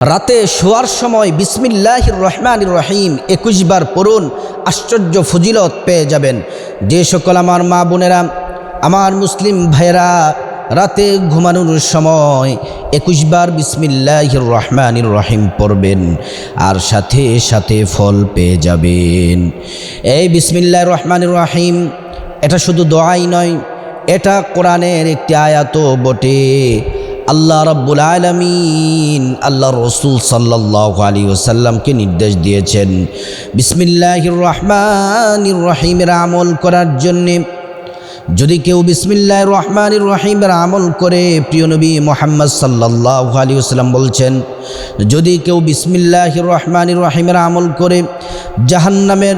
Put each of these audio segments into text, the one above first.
রাতে শোয়ার সময় বিসমিল্লাহ রহমান রহিম একুশ বার পড়ুন, আশ্চর্য ফজিলত পেয়ে যাবেন। যে সকল আমার মা বোনেরা, আমার মুসলিম ভাইয়েরা, রাতে ঘুমানোর সময় একুশ বার বিসমিল্লাহ রহমান রহিম পড়বেন আর সাথে সাথে ফল পেয়ে যাবেন। এই বিসমিল্লাহ রহমান রহিম, এটা শুধু দোয়াই নয়, এটা কোরআনের একটি আয়াত বটে। আল্লাহ রব্বুল আলমিন আল্লাহ রসুল সাল্লাহ আলী ওসাল্লামকে নির্দেশ দিয়েছেন। বিসমিল্লাহ রহমান রহিমের আমল করার জন্যে যদি কেউ বিসমিল্লাহ রহমান রহিমের আমল করে, প্রিয় নবী মোহাম্মদ সাল্লাহ আলী ওসাল্লাম বলছেন, যদি কেউ বিসমিল্লাহ রহমান রহিমের আমল করে, জাহান্নামের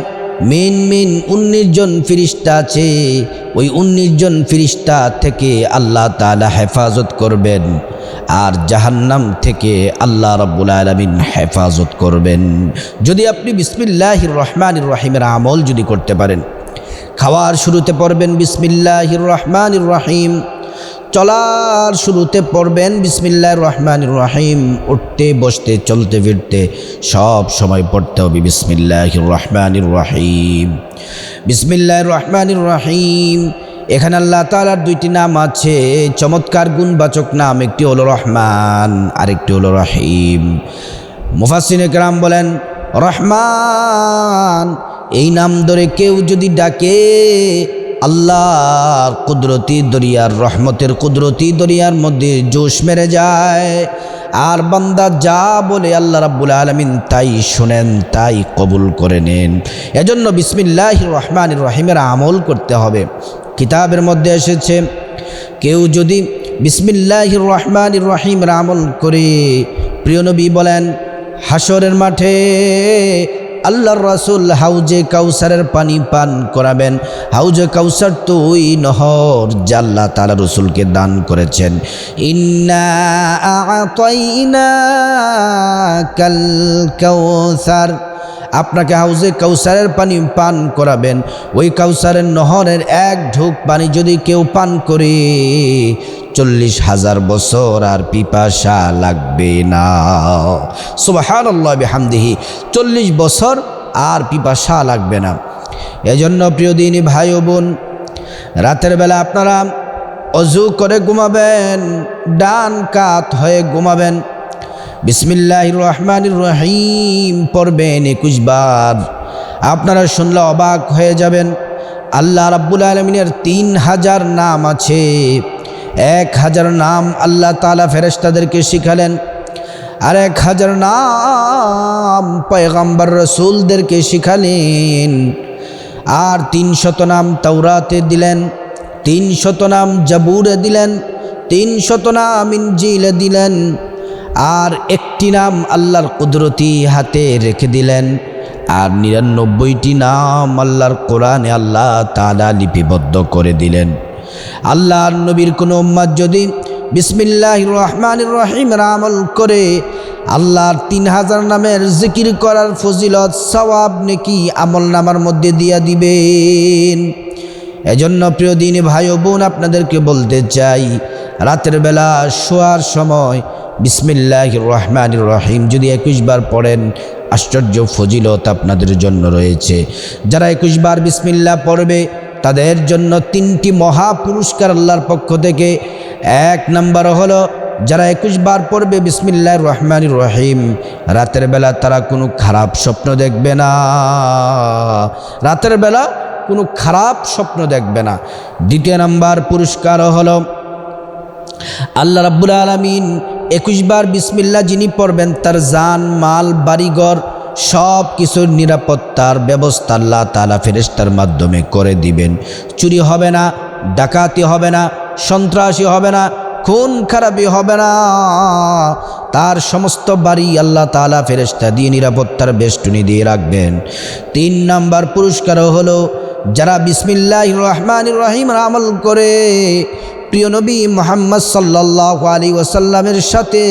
মেন মেন উনিশ জন ফিরিস্তা আছে। ওই উনিশ জন ফিরিস্তা থেকে আল্লাহ তালা হেফাজত করবেন। আর জাহান্নাম থেকে আল্লাহ রব্বুল আলমিন হেফাজত করবেন। যদি আপনি বিসমিল্লাহ রহমান রহিমের আমল যদি করতে পারেন। খাওয়ার শুরুতে পড়বেন বিসমিল্লাহ রহমান রহিম। চলার শুরুতে পড়বেন বিসমিল্লাহ রহমান রহিম। উঠতে, বসতে, চলতে, ফিরতে, সব সময় পড়তে হবে বিসমিল্লাহ রহমান রহিম। বিসমিল্লাহ রহমান রহিম। এখানে আল্লাহ তালার দুইটি নাম আছে, চমৎকার গুণবাচক নাম, একটি হলো রহমান, আরেকটি হলো রহিম। মুফাসিন একরাম বলেন, রহমান, এই নাম ধরে কেউ যদি ডাকে আল্লাহর কুদরতি দরিয়ার রহমতের কুদরতি দরিয়ার মধ্যে জোশ মেরে যায়। আর বান্দা যা বলে আল্লাহ রাব্বুল আলমিন তাই শোনেন, তাই কবুল করে নেন। এজন্য বিসমিল্লাহ রহমান রহিমের আমল করতে হবে। কিতাবের মধ্যে এসেছে, কেউ যদি বিসমিল্লাহ রহমান রহিমের আমল করে, প্রিয় নবী বলেন হাসরের মাঠে আল্লাহর রাসুল হাউজে কাউসারের পানি পান করাবেন। হাউজে কাউসার তো ওই নহর জাল্লা তালা রসুলকে দান করেছেন। ইন্না কাল কাউসার। আপনাকে হাউজে কাউসারের পানি পান করাবেন। ওই কাউসারের নহরের এক ঢুক পানি যদি কেউ পান করে, চল্লিশ হাজার বছর আর পিপাসা লাগবে না। আল্লাহ হামদিহি চল্লিশ বছর আর পিপাসা লাগবে না। এজন্য প্রিয় দিনী ভাই বোন, রাতের বেলা আপনারা অজু করে ঘুমাবেন, ডান কাত হয়ে ঘুমাবেন বিসমিল্লাহ রহমান রহিম পড়বেন একুশ বার। আপনারা শুনলে অবাক হয়ে যাবেন, আল্লাহ রাব্বুল আলমিনের তিন হাজার নাম আছে। এক হাজার নাম আল্লাহ তালা ফেরেস্তাদেরকে শিখালেন, আর এক হাজার নাম পয়গাম্বার রসুলদেরকে শিখালেন, আর তিন শত নাম তাওরাতে দিলেন, তিন শত নাম জাবুরে দিলেন, তিন শত নাম ইঞ্জিলে দিলেন আর একটি নাম আল্লাহর কুদরতি হাতে রেখে দিলেন। আর নিরানব্বইটি নাম আল্লাহর কোরআনে আল্লাহ তালা লিপিবদ্ধ করে দিলেন। আল্লাহর নবীর কোনো উম্মাদ যদি বিসমিল্লাহ রহমান রহিম আমল করে আল্লাহর তিন হাজার নামের জিকির করার ফজিলত, সওয়াব নেকি আমল নামার মধ্যে দিয়া দিবেন। এজন্য প্রিয় দিন ভাই বোন, আপনাদেরকে বলতে চাই, রাতের বেলা শোয়ার সময় বিসমিল্লাহ রহমান রহিম। যদি একুশ বার পড়েন, আশ্চর্য ফজিলত আপনাদের জন্য রয়েছে। যারা একুশ বার বিসমিল্লা পড়বে, তাদের জন্য তিনটি মহা পুরস্কার আল্লাহর পক্ষ থেকে। এক নম্বর হলো, যারা একুশ বার পড়বে বিসমিল্লাহ রহমান রহিম, রাতের বেলা তারা কোনো খারাপ স্বপ্ন দেখবে না। রাতের বেলা কোনো খারাপ স্বপ্ন দেখবে না। দ্বিতীয় নাম্বার পুরস্কার হলো, আল্লাহ রাব্বুল আলমিন একুশ বার বিসমিল্লা যিনি পড়বেন, তার জান, মাল, বাড়িঘর সব কিছুর নিরাপত্তার ব্যবস্থা আল্লাহ তালা ফেরেস্তার মাধ্যমে করে দিবেন। চুরি হবে না, ডাকাতি হবে না, সন্ত্রাসী হবে না, খুন খারাপি হবে না। তার সমস্ত বাড়ি আল্লাহ তালা ফেরেস্তা দিয়ে নিরাপত্তার বেষ্টনী দিয়ে রাখবেন। তিন নাম্বার পুরস্কারও হলো, যারা বিসমিল্লাহ রহমান রহিম আমল করে প্রিয় নবী মোহাম্মদ সাল্লাহ আলী ওসাল্লামের সাথে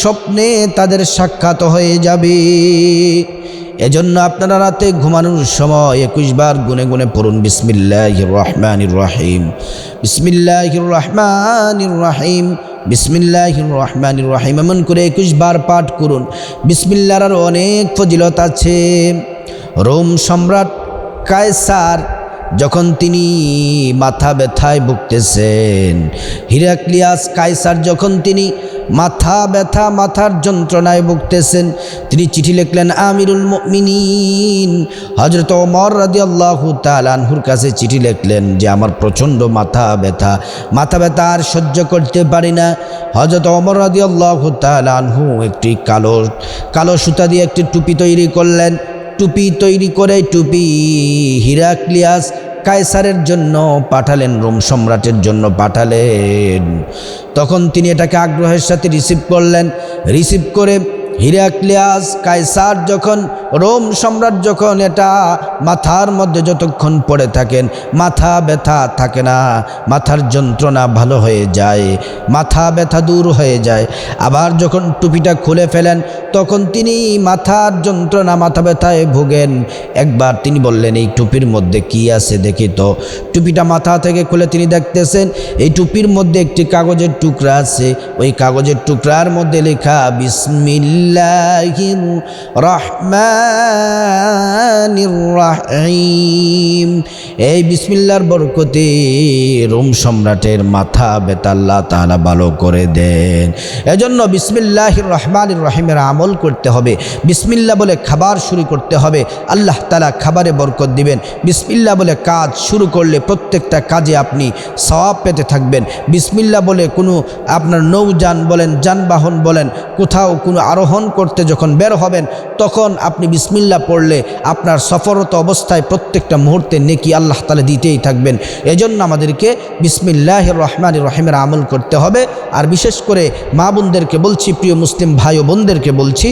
স্বপ্নে তাদের সাক্ষাৎ হয়ে যাবে। এজন্য আপনারা রাতে ঘুমানোর সময় একুশ বার গুনে গুনে পড়ুন বিসমিল্লাহ রহমান রহিম বিসমিল্লাহ রহমান রহিম বিসমিল্লাহ রহমান রহিম, এমন করে একুশ বার পাঠ করুন। বিসমিল্লার অনেক ফজিলত আছে। রোম সম্রাট কায়সার যখন তিনি মাথা ব্যথায় ভুগতেছেন, হিরাক্লিয়াস কায়সার যখন তিনি মাথা ব্যথা, মাথার যন্ত্রণায় ভুগতেছেন, তিনি চিঠি লিখলেন, আমিরুল মিনীন হজরত ওমর রাজি আল্লাহ তালানহুর কাছে চিঠি লিখলেন যে, আমার প্রচণ্ড মাথা ব্যথা। মাথা ব্যথা আর সহ্য করতে পারি না। হজরত ওমর রাজি আল্লাহ তালানহু একটি কালো কালো সুতা দিয়ে একটি টুপি তৈরি করলেন। টুপি তৈরি করে টুপি হিরাক্লিয়াস কায়সারের জন্য পাঠালেন, রোম সম্রাটের জন্য পাঠালেন। তখন তিনি এটাকে আগ্রহের সাথে রিসিভ করলেন। রিসিভ করে হিরাক্লিয়াস, কায়সার যখন, রোম সম্রাট যখন এটা মাথার মধ্যে যতক্ষণ পড়ে থাকেন, মাথা ব্যথা থাকে না, মাথার যন্ত্রণা ভালো হয়ে যায়, মাথা ব্যথা দূর হয়ে যায়। আবার যখন টুপিটা খুলে ফেলেন, তখন তিনি মাথার যন্ত্রণা মাথা ব্যথায় ভোগেন। একবার তিনি বললেন, এই টুপির মধ্যে কি আছে দেখি তো? টুপিটা মাথা থেকে খুলে তিনি দেখতেছেন, এই টুপির মধ্যে একটি কাগজের টুকরা আছে। ওই কাগজের টুকরার মধ্যে লেখা বিসমিল্লাহির রহমানির রহিম। এই বিসমিল্লার বরকতে রোম সম্রাটের মাথা বেতাল্লা তাআলা ভালো করে দেন। এজন্য বিসমিল্লাহির রহমানির রহিমের আমল করতে হবে। বিসমিল্লা বলে খাবার শুরু করতে হবে। আল্লাহ তালা খাবারে বরকত দিবেন। বিসমিল্লা বলে কাজ শুরু করলে প্রত্যেকটা কাজে আপনি সওয়াব পেতে থাকবেন। বিসমিল্লা বলে কোনো আপনার নৌযান বলেন, যানবাহন বলেন, কোথাও কোনো আরোহণ করতে যখন বের হবেন, তখন আপনি বিসমিল্লা পড়লে আপনার সফরত অবস্থায় প্রত্যেকটা মুহূর্তে নেকি আল্লাহ তালে দিতেই থাকবেন। এজন্য আমাদেরকে বিসমিল্লাহ রহমান রহিমের আমল করতে হবে। আর বিশেষ করে মা বোনদেরকে বলছি, প্রিয় মুসলিম ভাই ও বোনদেরকে বলছি